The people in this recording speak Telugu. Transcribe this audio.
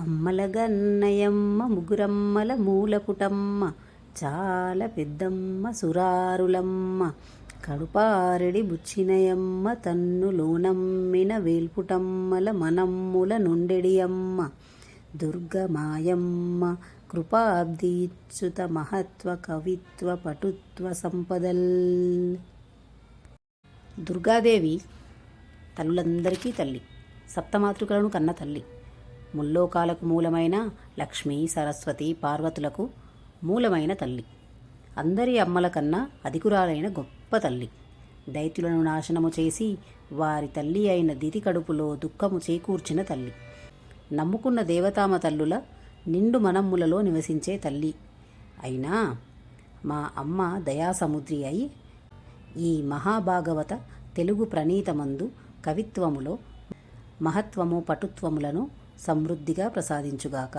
అమ్మల గన్నయమ్మ ముగురమ్మల మూలపుటమ్మ చాలా పెద్దమ్మ సురారులమ్మ కడుపారెడి బుచ్చినయమ్మ తన్ను లోనమ్మిన వేల్పుటమ్మల మనమ్ముల నుండెడియమ్మ దుర్గమాయమ్మ కృపాబ్దీచ్యుత మహత్వ కవిత్వ పటుత్వ సంపదల్. దుర్గాదేవి తల్లులందరికీ తల్లి సప్తమాతృకలను కన్న తల్లి. ముల్లోకాలకు మూలమైన లక్ష్మీ సరస్వతి పార్వతులకు మూలమైన తల్లి. అందరి అమ్మల కన్నా అధికురాలైన గొప్ప తల్లి. దైత్యులను నాశనము చేసి వారి తల్లి అయిన దితి కడుపులో దుఃఖము చేకూర్చిన తల్లి. నమ్ముకున్న దేవతామ తల్లుల నిండు మనమ్ములలో నివసించే తల్లి. అయినా మా అమ్మ దయాసముద్రి అయి ఈ మహాభాగవత తెలుగు ప్రణీతమందు కవిత్వములో మహత్వము పటుత్వములను సమృద్ధిగా ప్రసాదించుగాక.